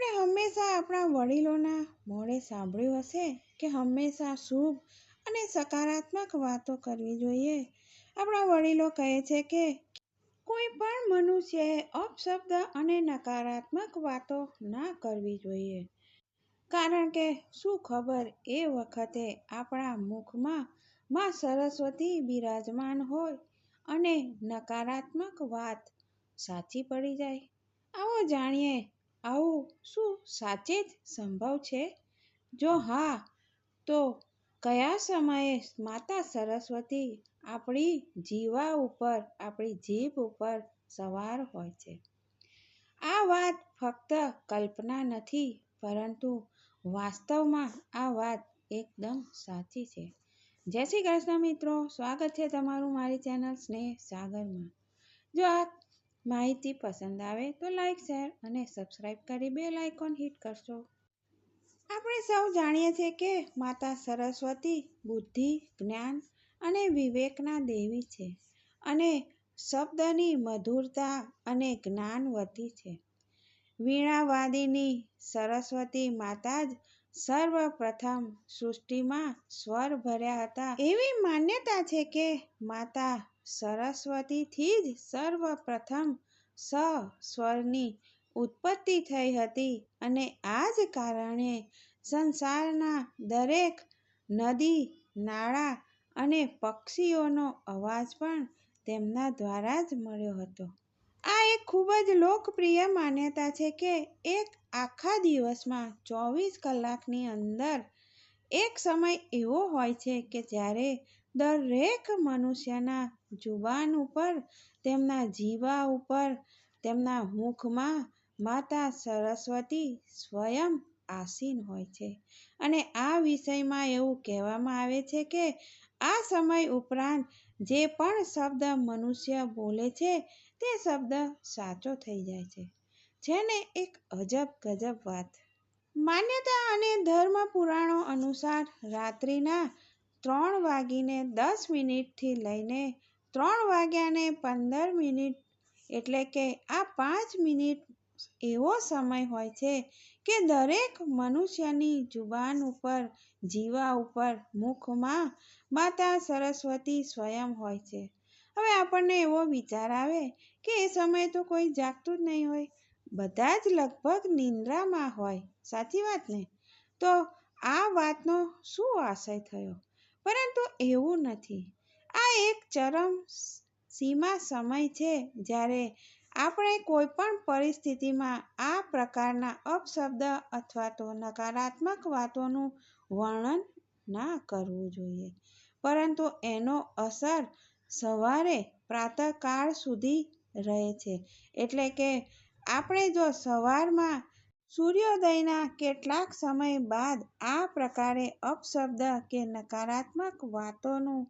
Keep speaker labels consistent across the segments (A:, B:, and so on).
A: આપણે હંમેશા આપણા વડીલોના મોઢે સાંભળ્યું હશે કે હંમેશા શુભ અને સકારાત્મક વાતો કરવી જોઈએ. આપણા વડીલો કહે છે કે કોઈ પણ મનુષ્યએ અપશબ્દ અને નકારાત્મક વાતો ના કરવી જોઈએ. કારણ કે શું ખબર એ વખતે આપણા મુખમાં માં સરસ્વતી બિરાજમાન હોય અને નકારાત્મક વાત સાચી પડી જાય? આવો જાણીએ આવું, શું સાચે જ સંભવ છે? જો હા, તો કયા સમયે માતા સરસ્વતી આપણી જીવા ઉપર, આપણી જીભ ઉપર સવાર હોય છે? આ વાત ફક્ત કલ્પના નથી, પરંતુ વાસ્તવમાં આ વાત એકદમ સાચી છે. જય શ્રી કૃષ્ણ મિત્રો, સ્વાગત છે તમારું મારી ચેનલ સ્નેહ સાગરમાં. જો આ માહિતી પસંદ આવે તો લાઇક શેર અને સબસ્ક્રાઈબ કરી બે આઇકોન હિટ કરશો આપણે સૌ જાણીએ છીએ કે માતા સરસ્વતી બુદ્ધિ, જ્ઞાન અને વિવેકના દેવી છે અને શબ્દની મધુરતા અને જ્ઞાનવતી છે. વીણાવાદીની સરસ્વતી માતા જ સર્વપ્રથમ સૃષ્ટિમાં સ્વર ભર્યા હતા. એવી માન્યતા છે કે માતા સરસ્વતીથી જ સર્વપ્રથમ સ સ્વરની ઉત્પત્તિ થઈ હતી અને આ જ કારણે સંસારના દરેક નદી, નાળા અને પક્ષીઓનો અવાજ પણ તેમના દ્વારા જ મળ્યો હતો. ખૂબ જ લોકપ્રિય માન્યતા છે કે એક આખા દિવસમાં ચોવીસ કલાકની અંદર એક સમય એવો હોય છે કે જ્યારે દરેક મનુષ્યના જુબાન ઉપર, તેમના જીવા ઉપર, તેમના મુખમાં માતા સરસ્વતી સ્વયં આસીન હોય છે. અને આ વિષયમાં એવું કહેવામાં આવે છે કે આ સમય ઉપરાંત જે પણ શબ્દ મનુષ્ય બોલે છે, તે શબ્દ સાચો થઈ જાય છે. જેને એક અજબ ગજબ વાત. માન્યતા અને ધર્મ પુરાણો અનુસાર રાત્રિના ત્રણ વાગીને દસ મિનિટથી લઈને ત્રણ વાગ્યાને પંદર મિનિટ એટલે કે આ પાંચ મિનિટ એવો સમય હોય છે કે દરેક મનુષ્યની જુબાન ઉપર, જીવા ઉપર, મુખમાં માતા સરસ્વતી સ્વયં હોય છે. હવે આપણને એવો વિચાર આવે કે એ સમયે તો કોઈ જાગતું જ નહીં હોય. બધા જ લગભગ નિંદ્રામાં હોય. સાચી વાત ને? તો આ વાતનો શું આશય થયો? પરંતુ એવું નથી. આ એક ચરમ સીમા સમય છે જ્યારે આપણે કોઈ પણ પરિસ્થિતિમાં આ પ્રકારના અપશબ્દ અથવા તો નકારાત્મક વાતોનું વર્ણન ના કરવું જોઈએ. પરંતુ એનો અસર સવારે પ્રાતઃકાળ સુધી રહે છે. એટલે કે આપણે જો સવારમાં સૂર્યોદયના કેટલાક સમય બાદ આ પ્રકારે અપશબ્દ કે નકારાત્મક વાતોનું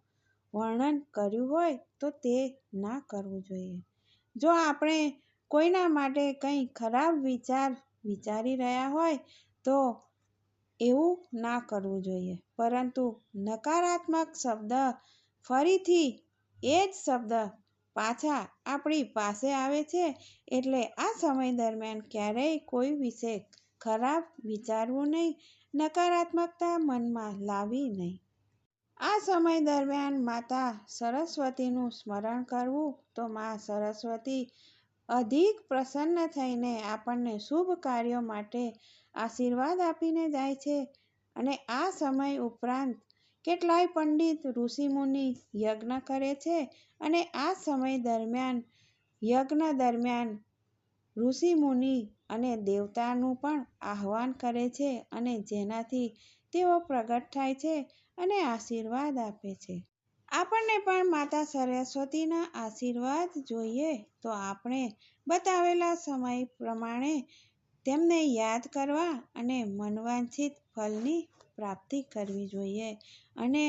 A: વર્ણન કર્યું હોય તો તે ના કરવું જોઈએ. જો આપણે કોઈના માટે કંઈ ખરાબ વિચાર વિચારી રહ્યા હોય, તો એવું ના કરવું જોઈએ. પરંતુ નકારાત્મક શબ્દ ફરીથી એ જ શબ્દ પાછા આપણી પાસે આવે છે, એટલે આ સમય દરમિયાન ક્યારેય કોઈ વિશે ખરાબ વિચારવું નહીં, નકારાત્મકતા મનમાં લાવી નહીં. આ સમય દરમિયાન માતા સરસ્વતીનું સ્મરણ કરવું તો મા સરસ્વતી અધિક પ્રસન્ન થઈને આપણને શુભ કાર્યો માટે આશીર્વાદ આપીને જાય છે. અને આ સમય ઉપરાંત કેટલાય પંડિત ઋષિમુનિ યજ્ઞ કરે છે અને આ સમય દરમિયાન, યજ્ઞ દરમિયાન ઋષિમુનિ અને દેવતાનું પણ આહ્વાન કરે છે અને જેનાથી તેઓ પ્રગટ થાય છે. અને આશીર્વાદ આપે છે. આપણને પણ માતા સરસ્વતીના આશીર્વાદ જોઈએ તો આપણે બતાવેલા સમય પ્રમાણે તેમને યાદ કરવા અને મનવાંછિત ફલની પ્રાપ્તિ કરવી જોઈએ અને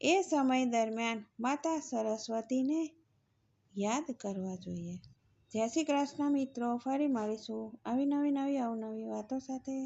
A: એ સમય દરમિયાન માતા સરસ્વતીને યાદ કરવા જોઈએ. જય શ્રી કૃષ્ણ મિત્રો, ફરી મળીશું આવી નવી નવી અવનવી વાતો સાથે.